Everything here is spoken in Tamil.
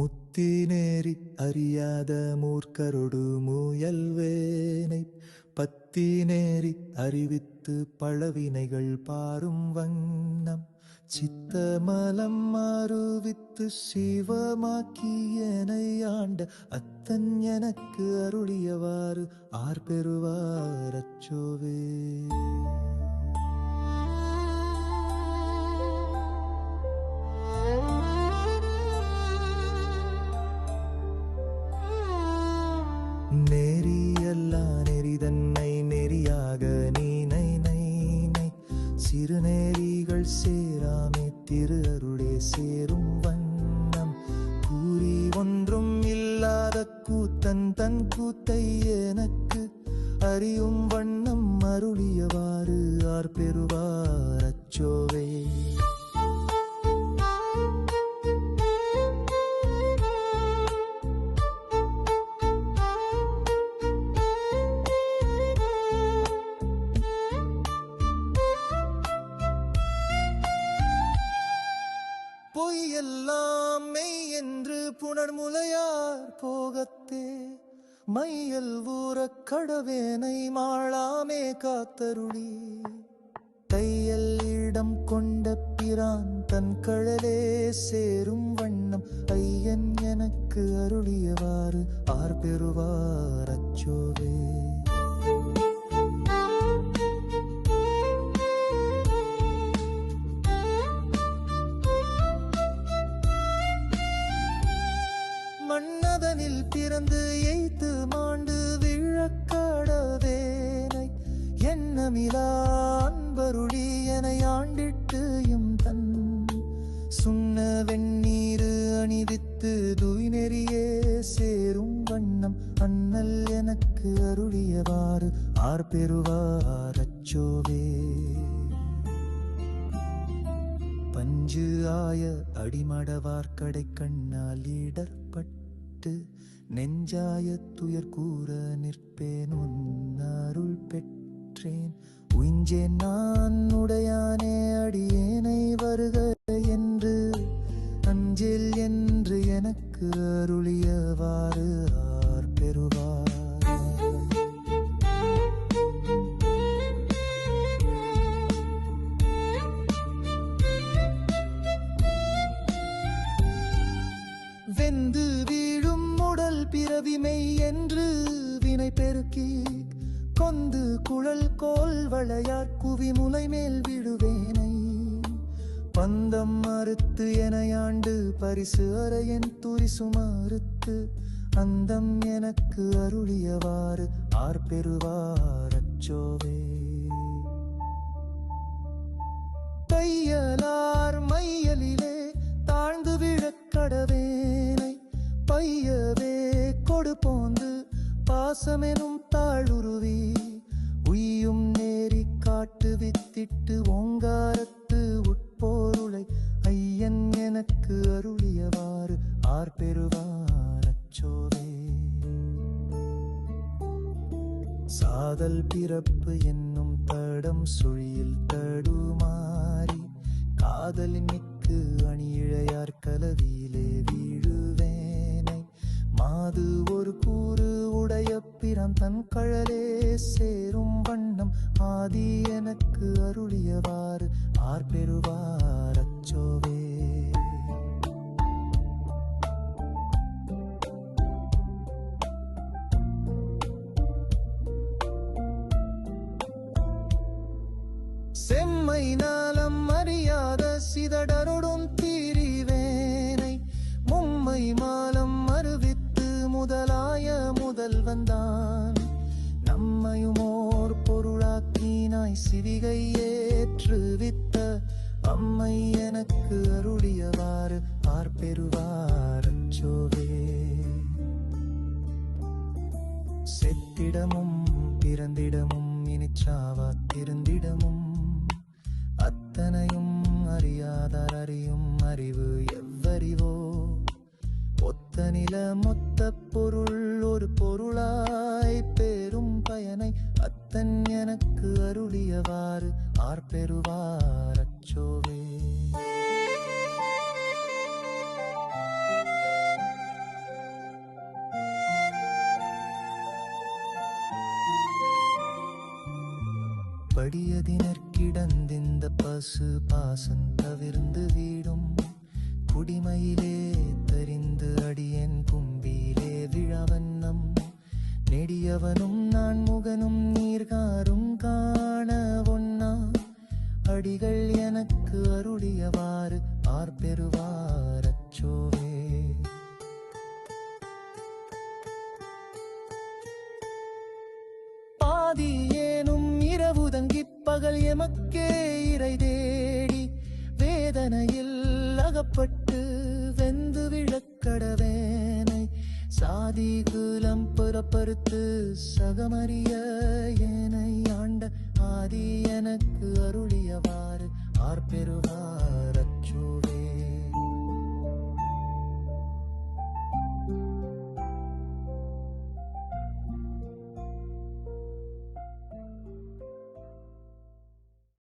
முத்தினேறி அறியாத மூர்க்கரொடு முயல்வேனை பத்தினேறி அறிவித்து பழவினைகள் பாரும் வண்ணம் சித்தமலம் மாறுவித்து சிவமாக்கியனை ஆண்ட அத்தன் எனக்கு அருளியவாறு ஆர் பெறுவார் அச்சோவே. ஒன்றும் இல்லாத கூத்தன் தன் கூத்தை எனக்கு அறியும் வண்ணம் அருளியவாறு ஆர் பெறுவார் அச்சோவே. பொய்யெல்லாம் மெய் என்று புனர்முலையார் போகத்தே மையல் ஊறக் கடவேனை மாளாமே காத்தருளி. தையல் இடம் கொண்ட பிரான் தன் கழலே சேரும் வண்ணம் ஐயன் எனக்கு அருளியவாறு ஆர் பெறுவார் அச்சோவே. மன்னதனில் பிறந்து எய்த்து மாண்டு விழக்கடவேனை. எண்ணமிலா அன்பருளி என ஆண்டிட்டு எம் தன் சுண்ண வெண்ணீரு அணிவித்து துய்நெறியே சேரும் வண்ணம் அண்ணல் எனக்கு அருளியவாறு ஆர் பெறுவார் அச்சோவே பஞ்சு ஆய அடிமடவார்க்கடை கண்ணால் இடர்பட்டு நெஞ்சாய துயர் கூற நிற்பேன் உன் அருள் பெற்றேன். உஞ்சேன் நான் உடையானே அடியேனை வருக என்று. அஞ்சில் என்று எனக்கு அருளியவாறு ஆர் பெறுவார் வெந்து வீழும் என்று வினை பெருக்கி கொந்து குழல் கோல் வளையார் குவி முலை மேல் விடுவேனை. பந்தம் மறுத்து எனையாண்டு பரிசு அறையன் துரிசு மறுத்து அந்தம் எனக்கு அருளியவாறு ஆர் பெறுவார் அச்சோவே. தையலார் மையலிலே தாழ்ந்து விழக்கடவேனை பையவே கொடு போந்து பாசமெனும் தாழுருவி உயும் நேரி காட்டு வித்திட்டு ஓங்காரத்து உட்போருளை. ஐயன் எனக்கு அருளியவாறு ஆர் பெறுவார் அச்சோவே. சாதல் பிறப்பு என்னும் தடம் சுழியில் தடுமாறி. காதலின் மிக்கு அணியிழையார் கலவியிலே வீழு ஒரு கூறு உடைய பிறம் தன் கழலே சேரும் வண்ணம் ஆதி எனக்கு அருளியவாறு. ஆர் பெறுவார் அச்சோவே. செம்மை நாளம் அறியாத சிதடருடும் தீரிவேனை முதலாய முதல் வந்தான் நம்மையுமோர் பொருளாக்கினாய் சிவிகை ஏற்றுவித்த அம்மை எனக்கு அருளியவாறு ஆர் அச்சோவே. செத்திடமும் பிறந்திடமும் இனிச்சாவா திருந்திடமும். அத்தனையும் அறியாதார் அறியும் அறிவு எவ்வறிவோ. தனில மொத்த பொருள் ஒரு பொருளாய் பெரும் பயனை அத்தன் எனக்கு அருளியவாறு. ஆர்பெறுவார் அச்சோவே. படியதினற்கிடந்திந்த பசு பாசம் தவிர்ந்து வீடும். குடிமையிலே தெரிந்து வந்து அடியேன் கும்பிலே விழவண்ணம். நெடியவனும் நான் முகனும் நீர்காரும் காண ஒன்னா அடிகள் எனக்கு அருளியவாறு ஆர்பெருவாரச்சோவே பாதி ஏனும் இரவு இரவுதங்கிப் பகல் எமக்கே இறை தேடி. வேதனையில் அகப்பட்டு ஆதிகுலம் புறப்பறுத்து சகமறிய என்னை ஆண்ட ஆதி எனக்கு அருளியவாறு. ஆர்பெருகாரச்சு